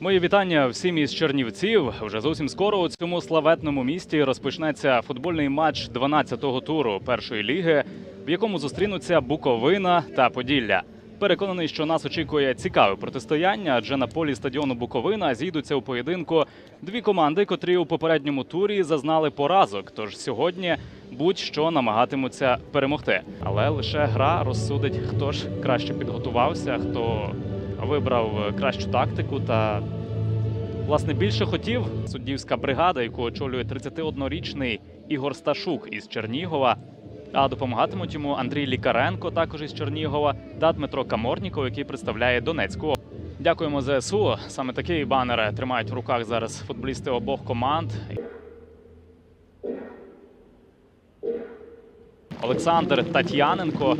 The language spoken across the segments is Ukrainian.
Мої вітання всім із Чернівців. Вже зовсім скоро у цьому славетному місті розпочнеться футбольний матч 12-го туру першої ліги, в якому зустрінуться Буковина та Поділля. Переконаний, що нас очікує цікаве протистояння, адже на полі стадіону Буковина зійдуться у поєдинку дві команди, котрі у попередньому турі зазнали поразок. Тож сьогодні будь-що намагатимуться перемогти. Але лише гра розсудить, хто ж краще підготувався, хто вибрав е, кращу тактику та власне більше хотів суддівська бригада, яку очолює 31-річний Ігор Сташук із Чернігова. А допомагатимуть йому Андрій Лікаренко, також із Чернігова, та Дмитро Каморніков, який представляє Донецьку. Дякуємо ЗСУ. Саме такий банер тримають в руках зараз футболісти обох команд. Олександр Татьяненко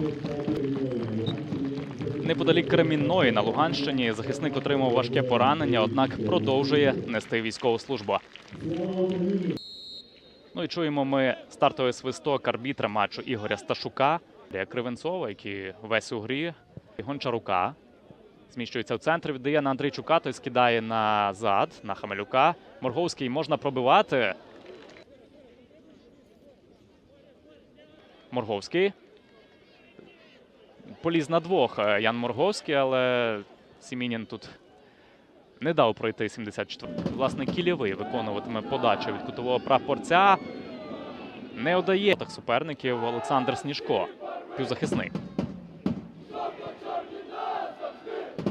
Неподалік Кремінної на Луганщині захисник отримав важке поранення, однак продовжує нести військову службу. Ну і чуємо ми стартовий свисток арбітра матчу Ігоря Сташука, Для Кривенцова, який весь у грі. Гончарука зміщується в центр, віддає на Андрійчука, той скидає назад на Хамелюка. Морговський можна пробивати. Морговський. Поліз на двох е, Ян Морговський, але Сімінін тут не дав пройти 74. Власне, кільєвий виконуватиме подачу від кутового прапорця. Не одає так суперників Олександр Сніжко, півзахисник.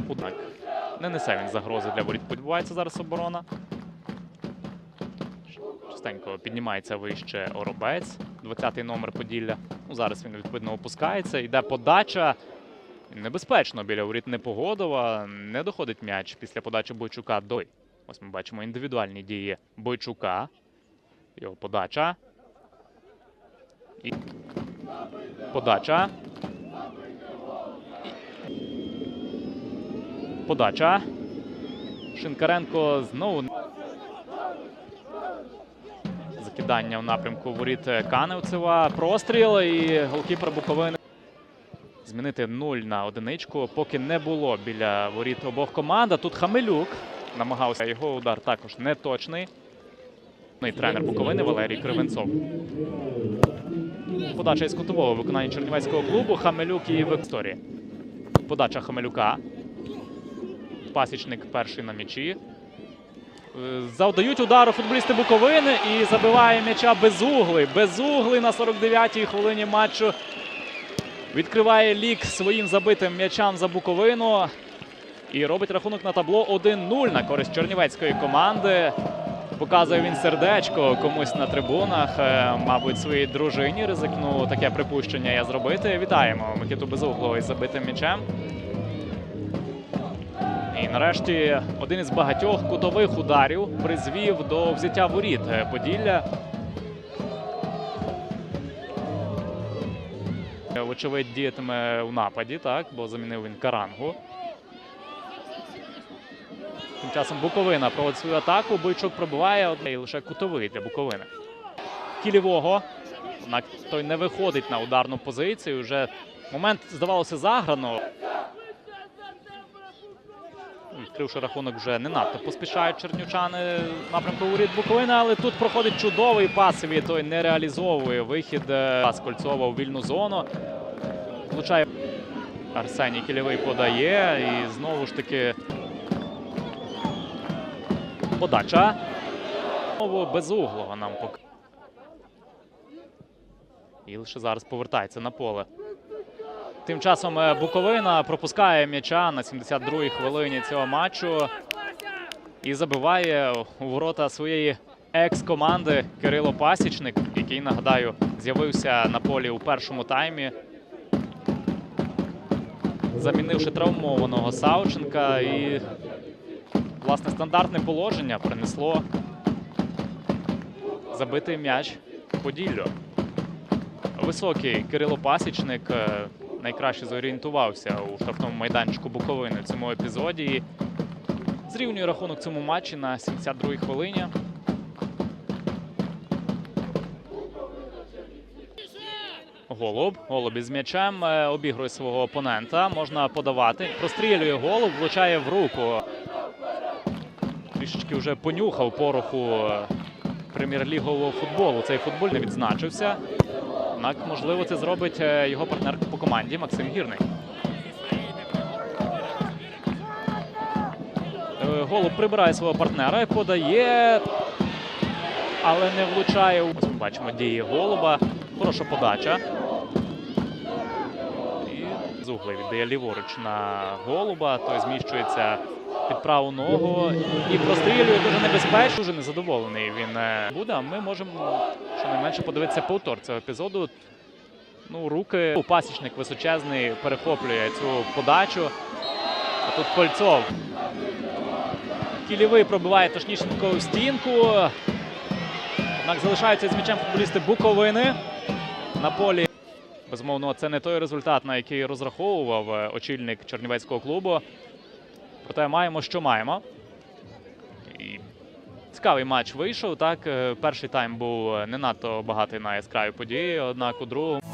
Однак не несе він загрози для воріт. Відбувається зараз оборона. Частенько піднімається вище Оробець, 20-й номер Поділля. Ну, зараз він відповідно опускається. Йде подача. Небезпечно біля воріт Непогодова. Не доходить м'яч після подачі Бойчука до. Ось ми бачимо індивідуальні дії Бойчука. Його подача. І... Подача. Подача. Шинкаренко знову закидання в напрямку воріт Каневцева. Простріл і голкіпер Буковини. Змінити 0 на одиничку, поки не було біля воріт обох команд. А Тут Хамелюк намагався. Його удар також не точний. І тренер Буковини Валерій Кривенцов. Подача із кутового виконання Чернівецького клубу. Хамелюк і в історії. Подача Хамелюка. Пасічник перший на м'ячі. Е, Завдають удару футболісти Буковини і забиває м'яча Безуглий. Безуглий на 49-й хвилині матчу. Відкриває лік своїм забитим м'ячам за Буковину. І робить рахунок на табло 1-0 на користь чернівецької команди. Показує він сердечко комусь на трибунах. Е, Мабуть, своїй дружині ризикнув таке припущення я зробити. Вітаємо Микиту Безуглого із забитим м'ячем. І нарешті один із багатьох кутових ударів призвів до взяття воріт Поділля. Вочевидь, діятиме у нападі, так, бо замінив він карангу. Тим часом Буковина проводить свою атаку. Бойчук пробиває одне і лише кутовий для Буковини. Кілівого. Однак той не виходить на ударну позицію. Вже момент, здавалося, заграно. Відкривши рахунок, вже не надто поспішають чернівчани в напрямку воріт Буковини, але тут проходить чудовий пас від той не реалізовує вихід е, пас Кольцова у вільну зону. Влучає Арсеній Кілєвий подає і знову ж таки подача. Знову безуглого нам поки. І лише зараз повертається на поле. Тим часом е, Буковина пропускає м'яча на 72-й хвилині цього матчу і забиває у ворота своєї екс-команди Кирило Пасічник, який, нагадаю, з'явився на полі у першому таймі, замінивши травмованого Савченка. І, власне, стандартне положення принесло забитий м'яч Поділлю. Високий Кирило Пасічник е, найкраще зорієнтувався у штрафному майданчику Буковини в цьому епізоді. І зрівнює рахунок цьому матчі на 72-й хвилині. Голуб. Голуб із м'ячем е, обігрує свого опонента. Можна подавати. Прострілює голуб, влучає в руку. трішечки вже понюхав пороху е, прем'єр-лігового футболу. Цей футболь не відзначився. Однак, можливо, це зробить е, його партнер по команді Максим Гірний. Е, Голуб прибирає свого партнера і подає, але не влучає. Ось ми бачимо дії голуба. Хороша подача. І з угли віддає ліворуч на голуба. Той зміщується під праву ногу і прострілює дуже небезпечно. Дуже незадоволений він е, буде. А ми можемо щонайменше подивитися повтор цього епізоду. Ну, руки. Пасічник височезний перехоплює цю подачу. А тут Кольцов. Кілєвий пробиває точнісінько в стінку. Однак залишаються з м'ячем футболісти Буковини на полі. Безумовно, це не той результат, на який розраховував е, очільник Чернівецького клубу. Проте маємо, що маємо. Цікавий матч вийшов. Так, Е, перший тайм був не надто багатий на яскраві події, однак у другому.